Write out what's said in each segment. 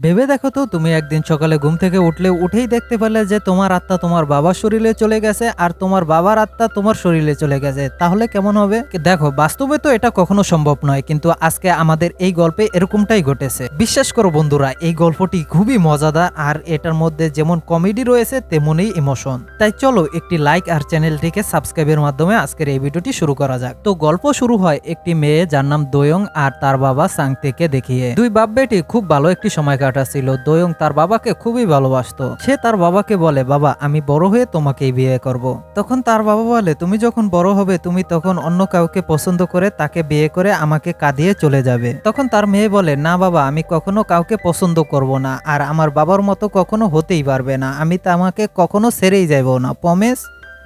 ভেবে দেখো তো, তুমি একদিন সকালে ঘুম থেকে উঠলে উঠেই দেখতে পেলে যে তোমার আত্মা তোমার বাবার শরীরে চলে গেছে আর তোমার বাবার আত্মা তোমার শরীরে চলে গেছে। তাহলে কেমন হবে? দেখো, বাস্তবে তো এটা কখনো সম্ভব নয়, কিন্তু আজকে আমাদের এই গল্পে এরকমটাই ঘটেছে। বিশ্বাস করো বন্ধুরা, এই গল্পটি খুবই মজাদার আর এটার মধ্যে যেমন কমেডি রয়েছে, তেমনই ইমোশন। তাই চলো একটি লাইক আর চ্যানেলটিকে সাবস্ক্রাইবের মাধ্যমে আজকের এই ভিডিওটি শুরু করা যাক। তো গল্প শুরু হয় একটি মেয়ে যার নাম দোয়ং আর তার বাবা সাংতেকে দেখিয়ে। দুই বাপ বেটি খুব ভালো একটি সময় কাটাচ্ছিল দোয়ং তার বাবাকে খুবই ভালোবাসতো। সে তার বাবাকে বলে, বাবা, আমি বড় হয়ে তোমাকেই বিয়ে করব। তখন তার বাবা বলে, তুমি যখন বড় হবে, তুমি তখন অন্য কাউকে পছন্দ করে তাকে বিয়ে করে আমাকে কাঁদিয়ে চলে যাবে। তখন তার মেয়ে বলে, না বাবা, আমি কখনো কাউকে পছন্দ করব না, আর আমার বাবার মতো কখনো হতেই পারবে না। আমি তো আমাকে কখনো ছেড়েই যাব না পমেশ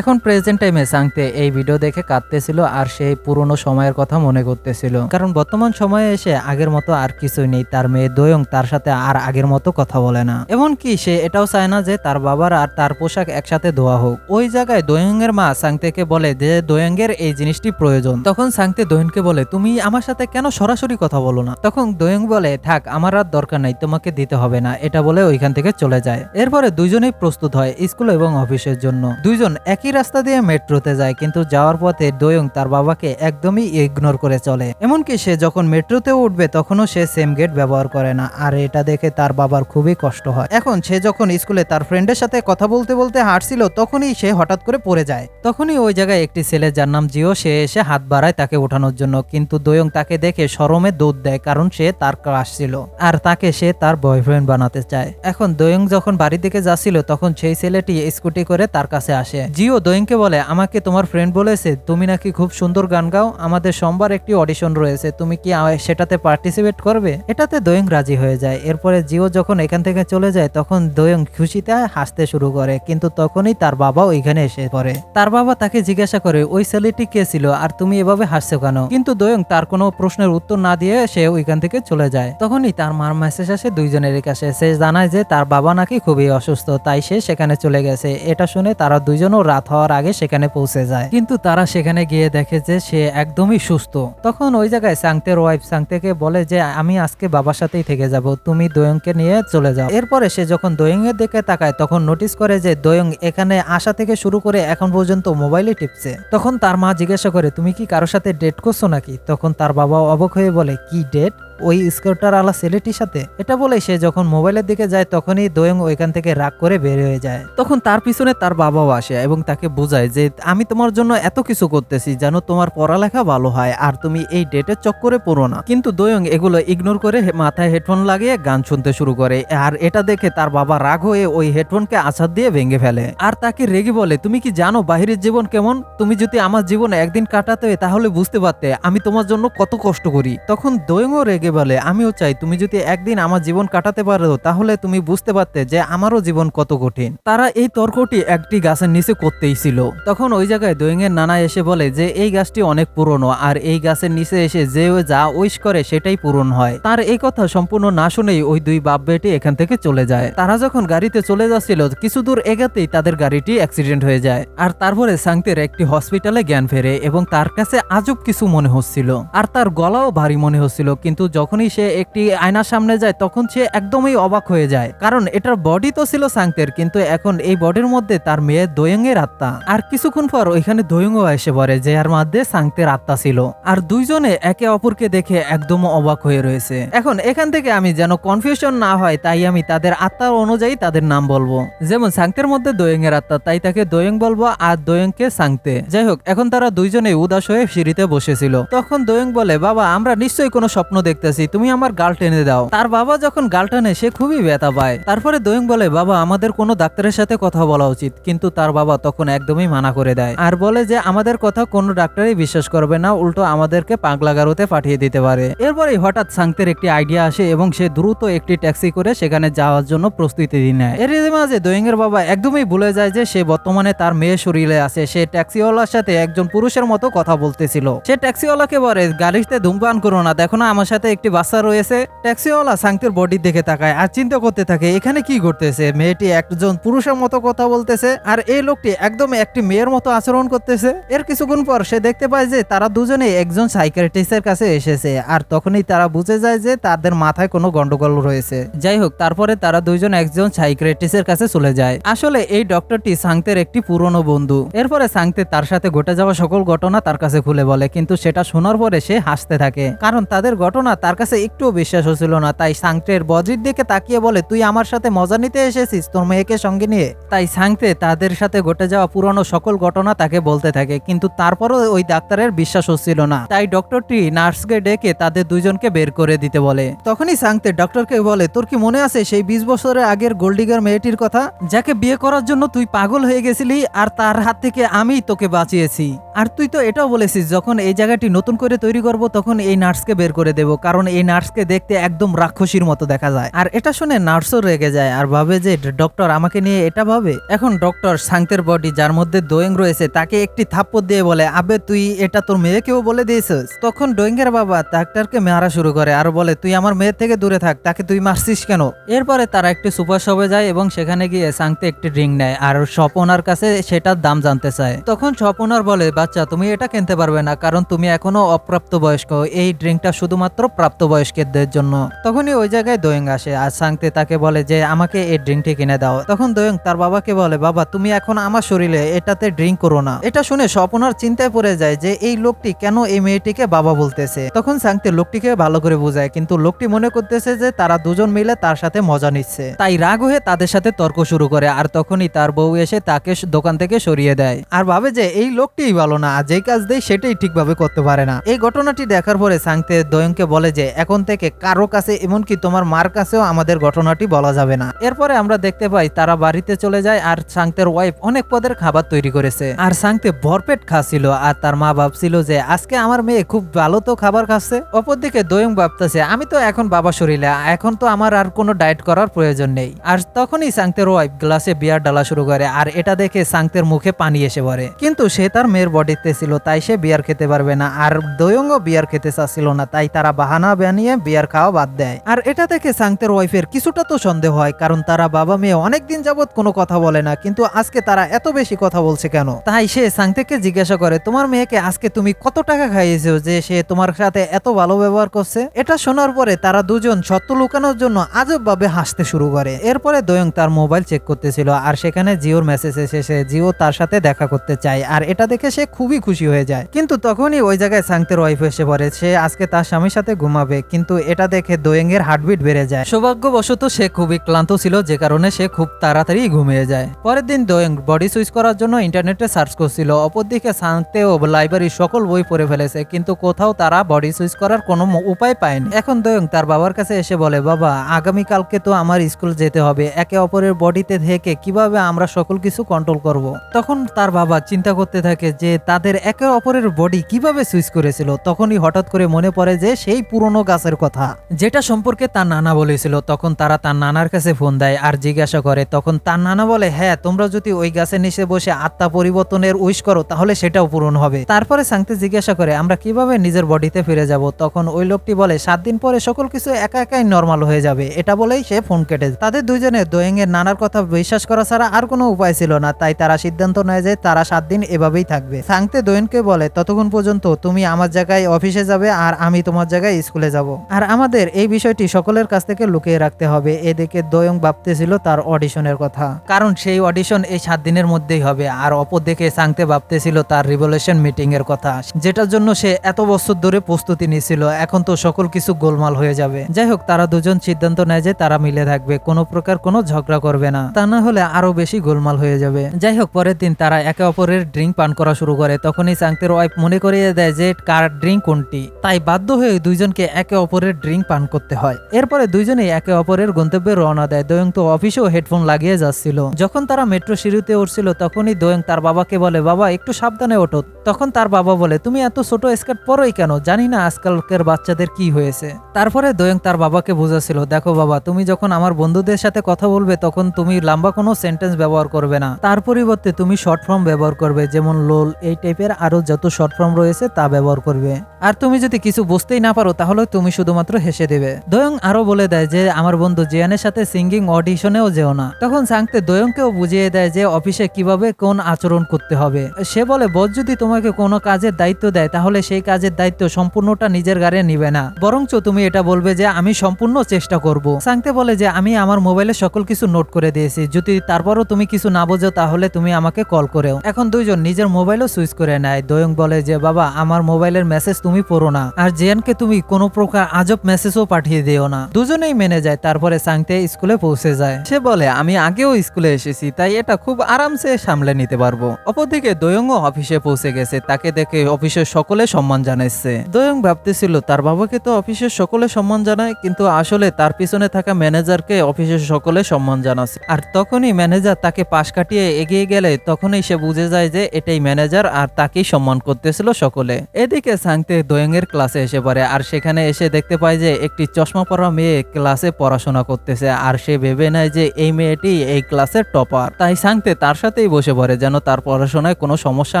এখন প্রেজেন্ট টাইমে সাংতে এই ভিডিও দেখে কাঁদতেছিল আর সেই পুরনো সময়ের কথা মনে করতেছিল। কারণ বর্তমান সময়ে এসে আগের মতো আর কিছুই নেই, তার মেয়ে দোয়ং তার সাথে আর আগের মতো কথা বলে না। এমনকি সে এটাও চায় না যে তার বাবার আর তার পোশাক একসাথে ধোয়া হোক। ওই জায়গায় দোয়ং এর মা সাংতেকে বলে যে দোয়ং এর এই জিনিসটি প্রয়োজন। তখন সাংতে দোয়নকে বলে, তুমি আমার সাথে কেন সরাসরি কথা বলো না? তখন দোয়ং বলে, থাক, আমার আর দরকার নাই, তোমাকে দিতে হবে না। এটা বলে ওইখান থেকে চলে যায়। এরপরে দুইজনেই প্রস্তুত হয় স্কুল এবং অফিসের জন্য। দুইজন একই রাস্তা দিয়ে মেট্রোতে যায়, কিন্তু যাওয়ার পথে দোয়ং তার বাবাকে একদমই ইগনোর করে চলে। এমনকি সে যখন মেট্রোতে উঠবে, তখনও সে সেম গেট ব্যবহার করে না, আর এটা দেখে তার বাবার খুবই কষ্ট হয়। এখন সে যখন স্কুলে তার ফ্রেন্ডের সাথে কথা বলতে বলতে হাঁটছিল, তখনই সে হঠাৎ করে পড়ে যায়। তখনই ওই জায়গায় একটি ছেলে যার নাম জিও, সে এসে হাত বাড়ায় তাকে ওঠানোর জন্য, কিন্তু দোয়ং তাকে দেখে শরমে দৌড় দেয়, কারণ সে তার ক্রাশ ছিল, আর তাকে সে তার বয়ফ্রেন্ড বানাতে চায়। এখন দোয়ং যখন বাড়ির দিকে যাচ্ছিল, তখন সেই ছেলেটি স্কুটি করে তার কাছে আসে। জিও দোয়ংকে বলে, আমাকে তোমার ফ্রেন্ড বলেছে, তুমি নাকি খুব সুন্দর গান গাও, আমাদের সোমবার একটি অডিশন রয়েছে, তুমি কি সেটাতে পার্টিসিপেট করবে? এটাতে দোয়ং রাজি হয়ে যায়। এরপরে জিও যখন এখান থেকে চলে যায়, তখন দোয়ং খুশিতে হাসতে শুরু করে, কিন্তু তখনই তার বাবা ওইখানে এসে পড়ে। তার বাবা তাকে জিজ্ঞাসা করে, ওই ছেলেটি কে ছিল আর তুমি এভাবে হাসছো কেন? কিন্তু দোয়ং তার কোনো প্রশ্নের উত্তর না দিয়ে সে ওইখান থেকে চলে যায়। তখনই তার মার মেসেজ আসে দুইজনের কাছে। সে জানায় যে তার বাবা নাকি খুবই অসুস্থ, তাই সে সেখানে চলে গেছে। এটা শুনে তারা দুইজনও রাত হওয়ার আগে সেখানে পৌঁছে যায়। কিন্তু তারা সেখানে গিয়ে দেখে যে সে একদমই সুস্থ। তখন ওই জায়গায় সাংতের ওয়াইফ সাংতেকে বলে যে, আমি আজকে বাবার সাথেই থেকে যাব। তুমি দোয়ংকে নিয়ে চলে যাও। এরপরে সে যখন দোয়ং এর দিকে তাকায়, তখন নোটিস করে যে দোয়ং এখানে আসা থেকে শুরু করে এখন পর্যন্ত মোবাইলে টিপছে। তখন তার মা জিজ্ঞাসা করে, তুমি কি কারোর সাথে ডেট করছ নাকি? তখন তার বাবা অবাক হয়ে বলে, কি ডেট ওই স্কাউটার আলা ছেলেটির সাথে। এটা বলে সে যখন মোবাইলের দিকে যায়, তখনই দোয়ং ওইখান থেকে রাগ করে বের হয়ে যায়। তখন তার পিছনে তার বাবাও আসে এবং তাকে বোঝায় যে, আমি তোমার জন্য এত কিছু করতেছি যেন তোমার পড়ালেখা ভালো হয় আর তুমি এই ডেটের চক্করে পড়ো না। কিন্তু দোয়ং এগুলো ইগনোর করে মাথায় হেডফোন লাগিয়ে গান শুনতে শুরু করে আর এটা দেখে তার বাবা রাগ হয়ে ওই হেডফোনকে আছাদ দিয়ে ভেঙে ফেলে। আর তাকে রেগে বলে, তুমি কি জানো বাহিরের জীবন কেমন? তুমি যদি আমার জীবনে একদিন কাটাতে তাহলে বুঝতে পারতে আমি তোমার জন্য কত কষ্ট করি। তখন দোয়ংও রেগে বলে, আমিও চাই তুমি যদি একদিন আমার জীবন কাটাতে পারো, তাহলে তুমি বুঝতে পারতে যে আমারও জীবন কত কঠিন। তারা এই তর্কটি একটি গাছের নিচে করতেই ছিল। তখন ওই জায়গায় দোয়ং এর নানা এসে বলে যে, এই গাছটি অনেক পুরনো, আর এই গাছের নিচে এসে যে যা উইশ করে সেটাই পূরণ হয়। তার এই কথা সম্পূর্ণ না শুনেই ওই দুই বাপ বেটি এখান থেকে চলে যায়। তারা যখন গাড়িতে চলে যাচ্ছিল, কিছু দূর এগাতেই তাদের গাড়িটি অ্যাক্সিডেন্ট হয়ে যায়। আর তারপরে সাংতের একটি হসপিটালে জ্ঞান ফেরে এবং তার কাছে আজব কিছু মনে হচ্ছিল। আর তার গলাও ভারী মনে হচ্ছিল, কিন্তু যখনই সে একটি আয়নার সামনে যায়, তখন সে একদমই অবাক হয়ে যায়। কারণ এটার বডি তো ছিল সাংতের, কিন্তু এখন এই বডির মধ্যে তার মেয়ে দোয়ং এর আত্মা। আর কিছুক্ষণ পর ওইখানে দোয়ংও এসে পড়ে, যে আর মধ্যে সাংতের আত্মা ছিল। আর দুইজনে একে অপরকে দেখে একদম অবাক হয়ে রয়েছে। এখন এখান থেকে আমি যেন কনফিউশন না হয়, তাই আমি তাদের আত্মার অনুযায়ী তাদের নাম বলব। যেমন সাংতের মধ্যে দোয়ং এর আত্মা, তাই তাকে দোয়ং বলব আর দোয়ংকে সাংতে। যাই হোক, এখন তারা দুইজনে উদাস হয়ে সিঁড়িতে বসেছিল। তখন দোয়ং বলে, বাবা, আমরা নিশ্চয়ই কোনো স্বপ্ন দেখতেছি, তুমি আমার গাল টেনে দাও। তার বাবা যখন গাল টানে, সে খুবই ব্যথা পায়। তারপরে দোয়ং বলে, বাবা, আমাদের কোনো ডাক্তারের সাথে কথা বলা উচিত। কিন্তু তার বাবা তখন একদমই মানা করে দেয়। আর বলে যে, আমাদের কথা কোনো ডাক্তারই বিশ্বাস করবে না, উল্টো আমাদেরকে পাগলাগারোতে পাঠিয়ে দিতে পারে। এরপরে হঠাৎ সাংতের একটি আইডিয়া আসে এবং সে দ্রুত একটি ট্যাক্সি করে সেখানে যাওয়ার জন্য প্রস্তুতি নেয়। এর মাঝে দোয়ং এর বাবা একদমই ভুলে যায় যে, সে বর্তমানে তার মেয়ে শরীরে আছে। সে ট্যাক্সিওয়ালার সাথে একজন পুরুষের মতো কথা বলতেছিল। সে ট্যাক্সিওয়ালাকে বলে গাড়িতে ধূমপান করো না, দেখো না আমার সাথে একটি বাচ্চা রয়েছে, ট্যাক্সিওয়ালা সাংতের বডি দেখে তাকায় আর চিন্তা করতে থাকে, এখানে কি ঘটতেছে? মেয়েটি একজন পুরুষের মতো কথা বলতেছে আর এই লোকটি একদম একটি মেয়ের মতো আচরণ করতেছে। এর কিছুক্ষণ পর সে দেখতে পায় যে তারা দুজনে একজন সাইকারিস্টের কাছে এসেছে আর তখনই তারা বুঝে যায় যে তাদের মাথায় কোনো গন্ডগোল রয়েছে। যাই হোক, তারপরে তারা দুইজন একজন সাইকারিস্টের কাছে চলে যায়। আসলে এই ডক্টরটি সাংতের একটি পুরনো বন্ধু। এরপরে সাংতে তার সাথে ঘটে যাওয়া সকল ঘটনা তার কাছে খুলে বলে, কিন্তু সেটা শোনার পরে সে হাসতে থাকে। কারণ তাদের ঘটনা তার কাছে একটুও বিশ্বাস হচ্ছিল না। তাই সাংতের বজির দিকে তাকিয়ে বলে, তুই আমার সাথে মজা নিতে এসেছিস তোর মেয়েকে সঙ্গে নিয়ে? তাই সাংতে তাদের সাথে ঘটে যাওয়া পুরনো সকল ঘটনা তাকে বলতে থাকে, কিন্তু তারপরও ওই ডাক্তারের বিশ্বাস হচ্ছিল না। তাই ডক্টরটি নার্সকে ডেকে তাদের দুজনকে বের করে দিতে বলে। তখনই সাংতে ডক্টরকে বলে, তোর কি মনে আছে সেই বিশ বছরের আগের গোল্ডিগার মেয়েটির কথা? যাকে বিয়ে করার জন্য তুই পাগল হয়ে গেছিলি আর তার হাত থেকে আমি তোকে বাঁচিয়েছি। আর তুই তো এটাও বলেছিস, যখন এই জায়গাটি নতুন করে তৈরি করব, তখন এই নার্সকে বের করে দেব। কারণ এই নার্সকে দেখতে একদম রাক্ষসীর মতো দেখা যায়। আর এটা শুনে নার্সও রেগে যায় আর ভাবে যে, ডক্টর, আমাকে নিয়ে এটা ভাবে? এখন ডক্টর সাংতের বডি যার মধ্যে দোয়েং রয়েছে, তাকে একটি থাপ্পড় দিয়ে বলে, আবে, তুই এটা তোর মেয়েকেও বলে দিয়েছিস? তখন ডোয়েঙ্গের বাবা ডাক্তারকে মারা শুরু করে আর বলে, তুই আমার মেয়ের থেকে দূরে থাক, তাকে তুই মারছিস কেন? এরপরে তারা একটি সুপার শপে যায় এবং সেখানে গিয়ে সাংতে একটি ড্রিঙ্ক নেয় আর স্বপনার কাছে সেটার দাম জানতে চায়। তখন স্বপনার বলে, বাচ্চা, তুমি এটা কিনতে পারবে না, কারণ তুমি এখনও অপ্রাপ্ত বয়স্ক এই ড্রিঙ্কটা শুধুমাত্র প্রাপ্তবয়স্কদের জন্য। তখনই ওই জায়গায় দোয়েং আসে আর সাংতে তাকে বলে যে, আমাকে এই ড্রিঙ্কটি কিনে দাও। তখন দোয়েং তার বাবাকে বলে, বাবা, তুমি এখন আমার শরীরে এটাতে ড্রিঙ্ক করো না। এটা শুনে স্বপনার চিন্তায় পড়ে যায় যে, এই লোকটি কেন এই মেয়েটিকে বাবা বলতেছে? তখন সাংতে লোকটিকে ভালো করে বোঝায়, কিন্তু লোকটি মনে করতেছে যে, তারা দুজন মিলে তার সাথে মজা নিচ্ছে। তাই রাগ হয়ে তাদের সাথে তর্ক শুরু করে আর তখনই তার বউ এসে তাকে দোকান থেকে সরিয়ে দেয়। আর ভাবে যে, এই লোকটিই ভালো না যেই কাজ দেয় সেটাই ঠিকভাবে করতে পারে না। এই ঘটনাটি দেখার পরে সাংতে দয়ংকে বলে যে, এখন থেকে কারও কাছে এমনকি তোমার মার কাছেও আমাদের ঘটনাটি বলা যাবে না। এরপরে আমরা দেখতে পাই, তারা বাড়িতে চলে যায় আর সাংতের ওয়াইফ অনেক পদের খাবার তৈরি করেছে। আর সাংতে ভরপেট খাচ্ছিল আর তার মা ভাবছিল যে, আজকে আমার মেয়ে খুব ভালো তো খাবার খাচ্ছে? অপরদিকে দয়ং ভাবতেছে, আমি তো এখন বাবা শরীরে, এখন তো আমার আর কোনো ডায়েট করার প্রয়োজন নেই। আর তখনই সাংতের ওয়াইফ গ্লাসে বিয়ার ডালা শুরু করে আর এটা দেখে সাংতের মুখে পানি এসে পড়ে। কিন্তু সে তার মেয়ের বডিতে ছিল, তাই সে বিয়ার খেতে পারবে না। আর দয়ঙ্গও বিয়ার খেতে চাচ্ছিল না, তাই তারা বাহানা বানিয়ে বিয়ার খাওয়া বাদ দেয়। আর এটা দেখে সাংতের ওয়াইফের কিছুটা তো সন্দেহ হয়, কারণ তারা বাবা মেয়ে অনেকদিন যাবত কোনো কথা বলে না, কিন্তু আজকে তারা এত বেশি কথা বলছে কেন? তাই সে সাংতেকে জিজ্ঞাসা করে, তোমার মেয়েকে আজকে তুমি কত টাকা খাইয়েছো যে সে তোমার সাথে এত ভালো ব্যবহার করছে? এটা শোনার পরে তারা দুজন সত্য লুকানোর জন্য আজব ভাবে হাসতে শুরু করে। এরপরে দয়ং তার মোবাইল চেক করতেছিল, আর সেখানে জিওর মেসেজ এসেছে জিও তার সাথে দেখা করতে চায়, আর এটা দেখে সে খুবই খুশি হয়ে যায়। কিন্তু তখনই ওই জায়গায় সাংতের ওয়াইফ এসে পড়ে, সে আজকে তার স্বামীর সাথে ঘুমাবে, কিন্তু এটা দেখে দোয়েং এর হার্টবিট বেড়ে যায়। সৌভাগ্যবশত সে খুবই ক্লান্ত ছিল, যে কারণে সে খুব তাড়াতাড়ি ঘুমিয়ে যায়। পরের দিন দোয়েং বডি সুইচ করার জন্য ইন্টারনেটে সার্চ করছিল। অপরদিকে সাংতেও লাইব্রেরির সকল বই পড়ে ফেলেছে, কিন্তু কোথাও তারা বডি সুইচ করার কোনো উপায় পায়নি। এখন দোয়েং তার বাবার কাছে এসে বলে, বাবা, আগামীকালকে তো আমার স্কুল যেতে হবে। একে অপরের বডিতে থেকে কীভাবে আমরা সকল কিছু কন্ট্রোল করব। তখন তার বাবা চিন্তা করতে থাকে যে, তাদের একে অপরের বডি কীভাবে সুইচ করেছিল? তখনই হঠাৎ করে মনে পড়ে যে, সেই পুরনো গাছের কথা। যেটা সম্পর্কে তার নানা বলেছিল, তখন তারা তার নানার কাছে ফোন দেয় আর জিজ্ঞাসা করে, তখন তার নানা বলে হ্যাঁ তোমরা যদি ওই গাছের নিচে বসে আত্মা পরিবর্তনের উইশ করো, তাহলে সেটাও পূরণ হবে। তারপরে সাংতে জিজ্ঞাসা করে, আমরা কীভাবে নিজের বডিতে ফিরে যাব? তখন ওই লোকটি বলে, সাত দিন পরে সকল কিছু একা একাই নর্মাল হয়ে যাবে। এটা বলেই সে ফোন কেটে তাদের দুইজনে দোয়েং এর নানার কথা বিশ্বাস করা ছাড়া আর কোনো উপায় ছিল না, তাই তারা সিদ্ধান্ত নেয় যে তারা সাত দিন এভাবেই থাকবে। সাংতে দোয়েনকে বলে, ততক্ষণ পর্যন্ত তুমি আমার জায়গায় অফিসে যাবে আর আমি তোমার জায়গায় স্কুলে যাব। আর আমাদের এই বিষয়টি সকলের কাছ থেকে লুকিয়ে রাখতে হবে। এদিকে দোয়ং ভাবতেছিল তার অডিশনের কথা। কারণ সেই অডিশন এই সাত দিনের মধ্যেই হবে। আর অপর দিকে সাংতে ভাবতেছিল তার রিভলিউশন মিটিং এর কথা। যেটার জন্য সে এত বছর ধরে প্রস্তুতি নিছিল। এখন তো সকল কিছু গোলমাল হয়ে যাবে। যাই হোক, তারা দুজন সিদ্ধান্ত নেয় যে তারা মিলে থাকবে। কোনো প্রকার কোনো ঝগড়া করবে না। তা না হলে আরও বেশি গোলমাল হয়ে যাবে। যাই হোক, পরের দিন তারা একে অপরের ড্রিঙ্ক পান করা শুরু করে। তখনই সাংতের ওয়াইফ মনে করিয়ে দেয় যে কার ড্রিঙ্ক কোনটি। তাই বাধ্য হয়ে দুইজনকে একে অপরের ড্রিঙ্ক পান করতে হয়। এরপরে দুইজনেই একে অপরের গন্তব্যে রওনা দেয়। দয়ং তো অফিসেও হেডফোন লাগিয়ে যাচ্ছিল। যখন তারা মেট্রো সিঁড়িতে উঠছিল, তখনই দয়ং তার বাবাকে বলে, বাবা, একটু সাবধানে ওঠো। তখন তার বাবা বলে, তুমি এত ছোট স্কার্ট পরোই কেন? জানি না আজকালকার বাচ্চাদের কি হয়েছে। তারপরে দয়ং তার বাবাকে বোঝাছিল দেখো বাবা, তুমি যখন আমার বন্ধুদের সাথে কথা বলবে, তখন তুমি লম্বা কোনো সেন্টেন্স ব্যবহার করবে না। তার পরিবর্তে তুমি শর্ট ফর্ম ব্যবহার করবে, যেমন লোল, এই টাইপের আরও যত শর্ট ফর্ম রয়েছে তা ব্যবহার করবে। আর তুমি যদি কিছু বুঝতেই না পারো তাহলে তুমি শুধুমাত্র হেসে দেবে। দয়ং আরও বলে দেয় যে, আমার বন্ধু জিয়ানের সাথে সিঙ্গিং অডিশনেও যেও না। তখন সাংতে দয়ংকেও বুঝিয়ে দেয় যে, অফিসে কীভাবে কোন আচরণ করতে হবে? সে বলে বস যদি তোমাকে কোনো কাজের দায়িত্ব দেয়, তাহলে সেই কাজের দায়িত্ব সম্পূর্ণটা নিজের গাড়ে নিবে না। বরঞ্চ তুমি এটা বলবে যে, আমি সম্পূর্ণ চেষ্টা করব। সাংতে বলে যে, আমি আমার মোবাইলে সকল কিছু নোট করে দিয়েছি। যদি তারপরও তুমি কিছু না বোঝো, তাহলে তুমি আমাকে কল করেও। এখন দুইজন নিজের মোবাইলও সুইচ করে নেয়। দয়ং বলে যে, বাবা, আমার মোবাইলের মেসেজ তুমি পড়ো না। আর জিয়ানকে তুমি কোনো প্রকার আজব মেসেজও পাঠিয়ে দিও না। দুজনেই মেনে যায়, তারপরে সাংতে স্কুলে পৌঁছে যায়। সে বলে, আমি আগেও স্কুলে এসেছি, তাই এটা খুব আরামসে সামলে নিতে পারব। অপরদিকে দয়ংও অফিসে পৌঁছে গেছে, তাকে দেখে অফিসের সকলে সম্মান জানাচ্ছে দয়ং ভাবতেছিল, তার বাবাকে তো অফিসের সকলে সম্মান জানায়, কিন্তু আসলে তার পিছনে থাকা ম্যানেজারকে অফিসের সকলে সম্মান জানাচ্ছে আর তখনই ম্যানেজার তাকে পাশ কাটিয়ে এগিয়ে গেলে, তখনই সে বুঝে যায় যে এটাই ম্যানেজার আর তাকেই সম্মান করতেছিল সকলে। এদিকে সাংতে দোয়েং এর ক্লাসে এসে পড়ে, আর সেখানে এসে দেখতে পায় যে একটি চশমা পরা মেয়ে ক্লাসে পড়াশোনা করতেছে, আর সে ভেবে নেয় যে এই মেয়েটি এই ক্লাসের টপার। তাই সাংতে তার সাথেই বসে পড়ে যেন তার পড়াশোনায় কোনো সমস্যা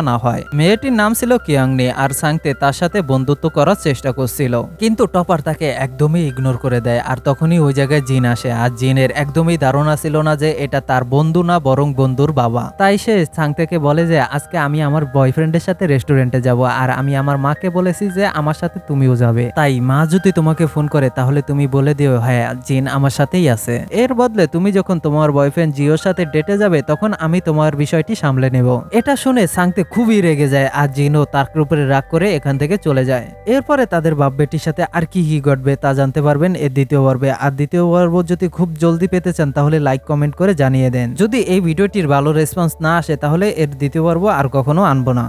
না হয়। মেয়েটির নাম ছিল কিয়াংনি, আর সাংতে তার সাথে বন্ধুত্ব করার চেষ্টা করছিল। কিন্তু টপার তাকে একদমই ইগনোর করে দেয়, আর তখনই ওই জায়গায় জিন আসে, আর জিনের একদমই ধারণা ছিল না যে এটা তার বন্ধু না, বরং বন্ধুর বাবা। তাই সে সাংতেকে বলে যে, আজকে আমি আমার বয়ফ্রেন্ডের সাথে রেস্টুরেন্টে যাব, আর আমি আমার মাকে বলেছি যে, আমার সাথে তুমিও যাবে। তাই মা যদি তোমাকে ফোন করে, তাহলে তুমি বলে দিও হ্যাঁ জিন আমার সাথেই আছে। এর বদলে তুমি যখন তোমার বয়ফ্রেন্ড জিওর সাথে ডেটে যাবে, তখন আমি তোমার বিষয়টি সামলে নেব। এটা শুনে সাংতে খুবই রেগে যায় আর জিনও তার উপরে রাগ করে এখান থেকে চলে যায়। এরপরে তাদের বাপ বেটির সাথে আর কি কি ঘটবে তা জানতে পারবেন এর দ্বিতীয় পর্বে। আর দ্বিতীয় পর্ব যদি খুব জলদি পেতে চান, তাহলে লাইক কমেন্ট করে জানিয়ে দেন। যদি এই ভিডিওটির ভালো রেসপন্স না আসে, তাহলে এর দ্বিতীয় পর্ব আর কখনো আনব না।